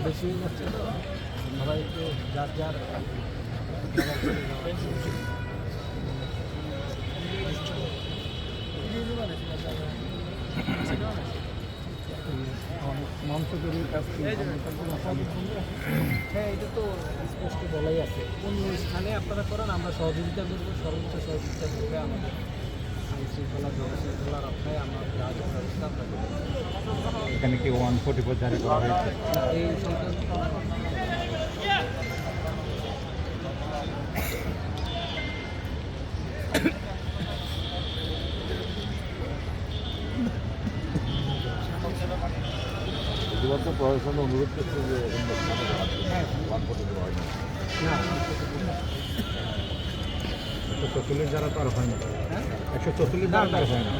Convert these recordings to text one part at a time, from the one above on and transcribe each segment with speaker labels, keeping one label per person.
Speaker 1: বেশি হয়ে যাচ্ছে সবাই একটু যার যার মাংস তৈরির হ্যাঁ এটা তো স্পষ্ট বলাই আছে অন্য স্থানে আপনারা করেন আমরা সহযোগিতা করব সর্বোচ্চ সহযোগিতা করবে আমাদের। আইন শৃঙ্খলা জনশৃঙ্খলা রক্ষায় আমার যা ব্যবস্থা আমরা
Speaker 2: এখানে কি ওয়ান ফোর্টি ফোর জারি করা হয়েছে?
Speaker 3: শুধুমাত্র প্রশাসন অনুরোধ করছে যে
Speaker 2: একশো চল্লিশ যারা তো আর হয় না
Speaker 1: হ্যাঁ
Speaker 2: একশো চল্লিশ যারা তো আর হয়? না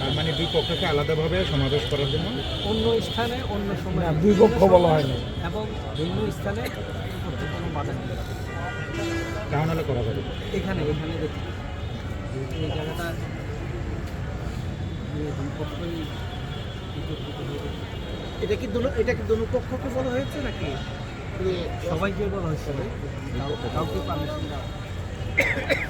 Speaker 2: তার মানে দুই পক্ষকে আলাদাভাবে সমাবেশ করার জন্য?
Speaker 1: অন্য স্থানে অন্য সময়
Speaker 2: দুই পক্ষ বলা হয়নি।
Speaker 1: এবং ভিন্ন স্থানে কোনো বাধা নেই।
Speaker 2: হলে করা যাবে?
Speaker 1: এখানে এখানে দেখি এই জায়গাটা দুই পক্ষই।
Speaker 4: এটা কি দুনো এটা কি দুনো পক্ষকে বলা হয়েছে নাকি?
Speaker 1: সবাইকে বলা হয়েছে। কাউ- কাউকে পারমিশন দেওয়া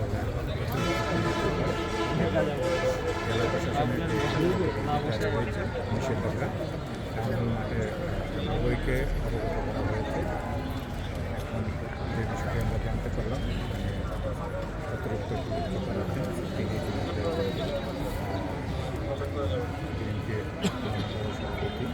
Speaker 3: ব্যস্ত হয়েছে নিষেধাজ্ঞা
Speaker 1: এবং নাগরিককে
Speaker 3: অবগত করা
Speaker 2: হয়েছে এখন যে বিষয়টি আমরা জানতে পারলাম অতিরিক্ত সভাপতি